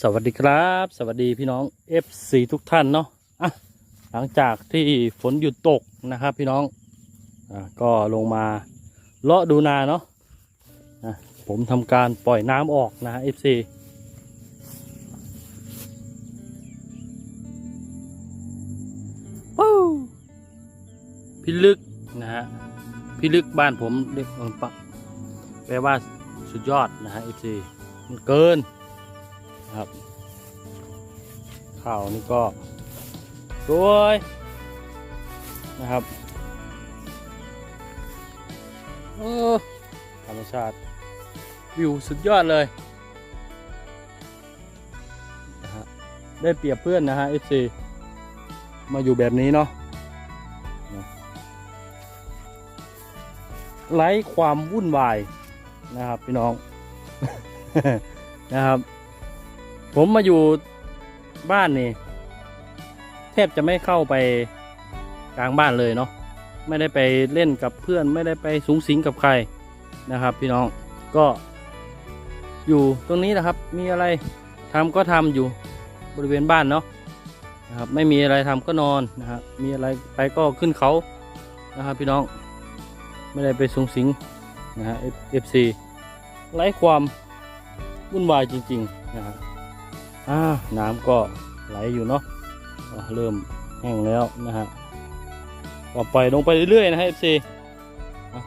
สวัสดีครับ สวัสดีพี่น้อง FC ทุกท่านเนาะอะหลังจากที่ฝนหยุดตกนะครับ พี่น้องอะก็ลงมาเลาะดูนาเนาะอะผมทำการปล่อยน้ำออกนะ FC ปู้พี่ลึกนะฮะพี่ลึกบ้านผมเรียกปะแปลว่าสุดยอดนะฮะ FC มันเกิน ครับ ข้าวนี่ก็สวยนะครับเออธรรมชาติวิวสุดยอดเลยนะฮะได้เปรียบเพื่อนนะฮะ FC มาอยู่แบบนี้เนาะนะไร้ความวุ่นวายนะครับพี่น้องนะครับ ผมมาอยู่บ้านนี่แทบจะไม่เข้าไปกลางบ้านเลยเนาะไม่ได้ไปเล่นกับเพื่อน ไม่ได้ไปสูงสิงกับใครนะครับ พี่น้องก็อยู่ตรงนี้นะครับ มีอะไรทำก็ทำอยู่บริเวณบ้านเนาะนะครับ ไม่มีอะไรทำก็นอนนะครับมีอะไรไปก็ขึ้นเขานะครับ พี่น้องไม่ได้ไปสูงสิงนะฮะ FC ไร้ความวุ่นวายจริง ๆ นะครับ อ่าน้ำก็ไหลอยู่เนาะเริ่มแห้งแล้วนะฮะก็ปล่อยลงไปเรื่อยๆนะฮะ FC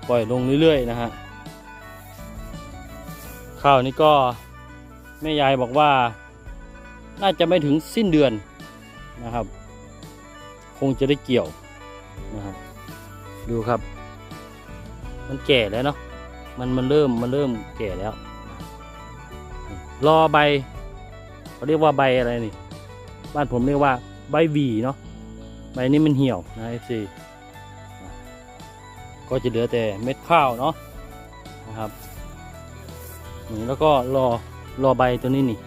ปล่อยลงเรื่อยๆนะฮะข้าวนี้ก็แม่ยายบอกว่า น่าจะไม่ถึงสิ้นเดือนนะครับ คงจะได้เกี่ยวนะครับดูครับ มันแก่แล้วเนาะมันมันเริ่มมันเริ่มแก่แล้ว รอใบ เขาเรียกว่าใบอะไรนี่ บ้านผมเรียกว่าใบหวีเนาะใบนี้มันเหี่ยวนะเอฟซีก็จะเหลือแต่เม็ดข้าวเนาะนะครับนี่แล้วก็รอรอใบตัวนี้นี่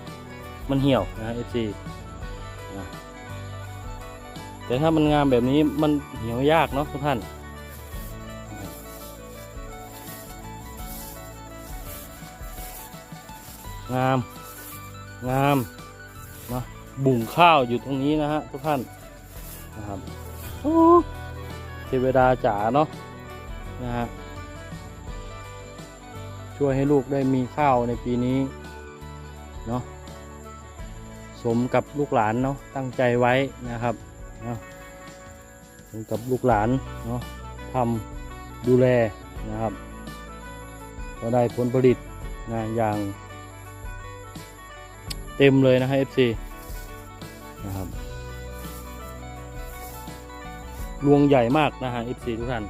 มันเหี่ยวนะเอฟซีแต่ถ้ามันงามแบบนี้มันเหี่ยวยากเนาะทุกท่านงาม งามเนาะบุ่งข้าวอยู่ตรงนี้นะฮะทุกท่านนะครับโอ้เทวดาจ๋าเนาะนะฮะช่วยให้ลูกได้มีข้าวในปีนี้เนาะสมกับลูกหลานเนาะตั้งใจไว้นะครับเนาะสมกับลูกหลานเนาะทำดูแลนะครับ ก็ได้ผลผลิตนะอย่าง เต็มเลยนะฮะ FC นะครับรวงใหญ่มากนะฮะ FC ทุกท่าน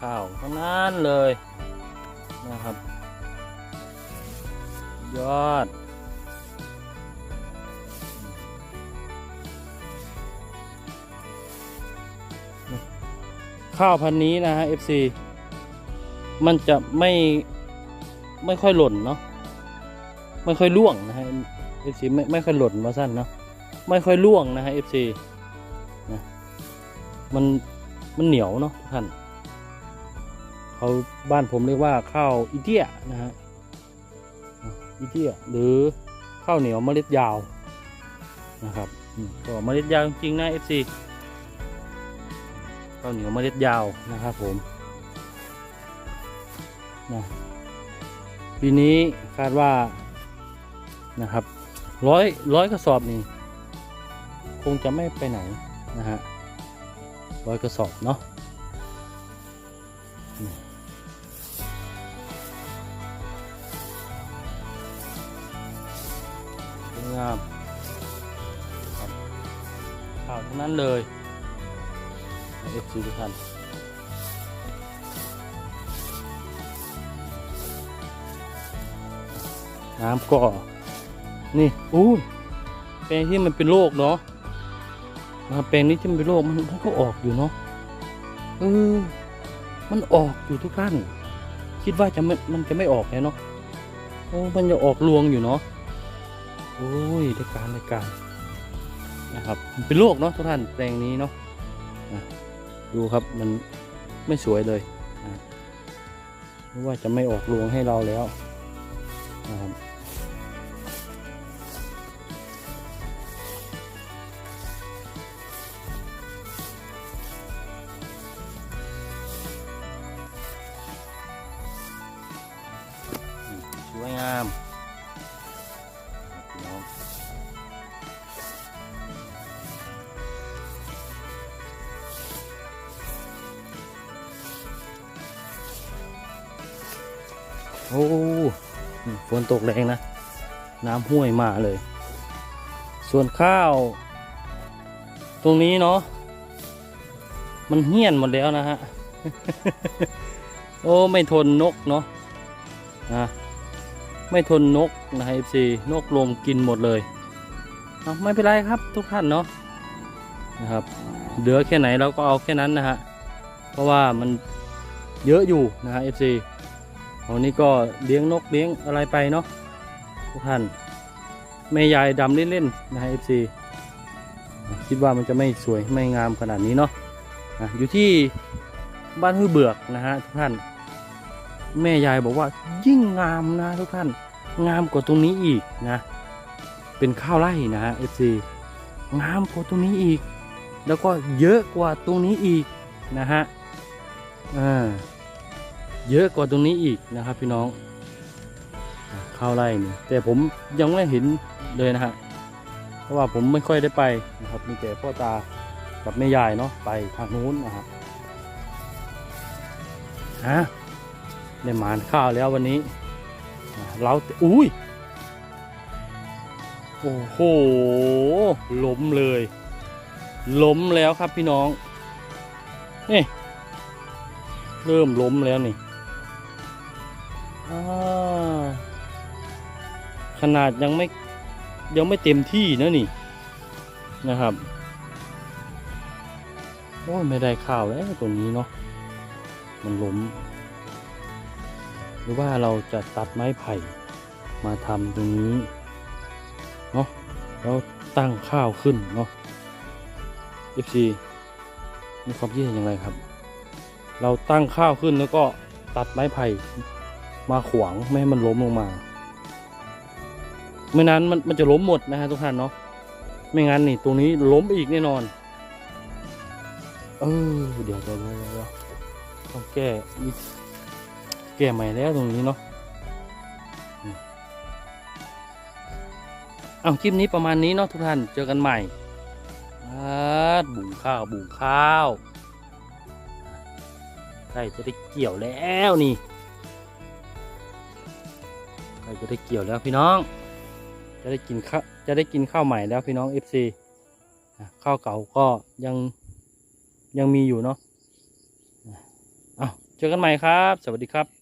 ข้าวทั้งนั้นเลยนะครับ ยอด ข้าวพันนี้นะฮะ FC มันจะไม่ไม่ค่อยหล่นเนาะไม่ค่อยร่วงนะฮะ FC ไม่ไม่ค่อยหล่นมาสั้นเนาะไม่ค่อยร่วงนะฮะ FC นะมันมันเหนียวเนาะทุกท่านเขาบ้านผมเรียกว่าข้าวอีเตียนะฮะอีเตียหรือข้าวเหนียวเมล็ดยาวนะครับอืมก็เมล็ดยาวจริงๆนะ FC ข้าวเหนียวเมล็ดยาวนะครับผมนะปีนี้คาดว่านะครับร้อยร้อยกระสอบนี่คงจะไม่ไปไหนนะฮะร้อยกระสอบเนาะสวยงามข่าวทั้งนั้นเลย เอฟซีทุกท่านน้ำก็นี่อู้แปลงที่มันเป็นโรคเนาะนะครับแปลงนี้ที่มันเป็นโรคมันมันก็ออกอยู่เนาะเออมันออกอยู่ทุกท่าน คิดว่าจะไม่มันจะไม่ออกแล้วเนาะโอ้มันจะออกรวงอยู่เนาะโอ้ยได้การได้การนะครับมันเป็นโรคเนาะทุกท่านแปลงนี้เนาะ ดูครับมันไม่สวยเลยอะไม่ว่าจะไม่ออกรวงให้เราแล้วนะครับ โอ้ฝนตกแรงนะ น้ำห้วยมาเลย ส่วนข้าว ตรงนี้เนาะมันเหี้ยนหมดแล้วนะฮะ โอ้ไม่ทนนกเนาะนะไม่ทนนกนะฮะ FC นกลมกินหมดเลยเอาไม่เป็นไรครับทุกท่านเนาะนะครับเหลือแค่ไหนเราก็เอาแค่นั้นนะฮะ เพราะว่ามันเยอะอยู่นะฮะ FC วันนี้ก็เลี้ยงนกเลี้ยงอะไรไปเนาะทุกท่านแม่ยายดำเล่นๆนะฮะ FC คิดว่ามันจะไม่สวยไม่งามขนาดนี้เนาะนะอยู่ที่บ้านห้วยเบือกนะฮะทุกท่าน แม่ยายบอกว่ายิ่งงามนะทุกท่าน งามกว่าตรงนี้อีกนะ เป็นข้าวไร่นะฮะ FC งามกว่าตรงนี้อีก แล้วก็เยอะกว่าตรงนี้อีกนะฮะอ่า เยอะกว่าตรงนี้อีกนะครับ พี่น้องข้าวไร่นี่แต่ผมยังไม่เห็นเลยนะฮะเพราะว่าผมไม่ค่อยได้ไปนะครับ มีแต่พ่อตากับแม่ยายเนาะไปทางนู้นนะฮะฮะได้หมานข้าวแล้ววันนี้เราอุ้ยโอ้โหล้มเลยล้มแล้วครับพี่น้องนี่เริ่มล้มแล้วนี่ ขนาดยังไม่ยังไม่เต็มที่นะนี่นะครับ โอ้ยไม่ได้ข้าวแล้วตรงนี้เนาะมันล้ม หรือว่าเราจะตัดไม้ไผ่มาทำตรงนี้เนาะแล้วตั้งข้าวขึ้นเนาะ FC มีความคิดเห็นอย่างไรครับ เราตั้งข้าวขึ้นแล้วก็ตัดไม้ไผ่ มาขวางไม่ให้มันล้มลงมา ไม่นั้นมันมันจะล้มหมดนะฮะทุกท่านเนาะไม่งั้นนี่ตรงนี้ล้มอีกแน่นอน เออเดี๋ยวเดี๋ยวเดี๋ยวต้องแก้แก้ใหม่แล้วตรงนี้เนาะเอาคลิปนี้ประมาณนี้เนาะทุกท่านเจอกันใหม่บุงข้าวบุงข้าวใกล้จะได้เกี่ยวแล้วนี่ ใกล้จะได้เกี่ยวแล้วพี่น้อง จะได้กินข้าวจะได้กินข้าวใหม่แล้วพี่น้อง FC ข้าวเก่าก็ยังยังมีอยู่เนาะอะเอาเจอกันใหม่ครับ สวัสดีครับ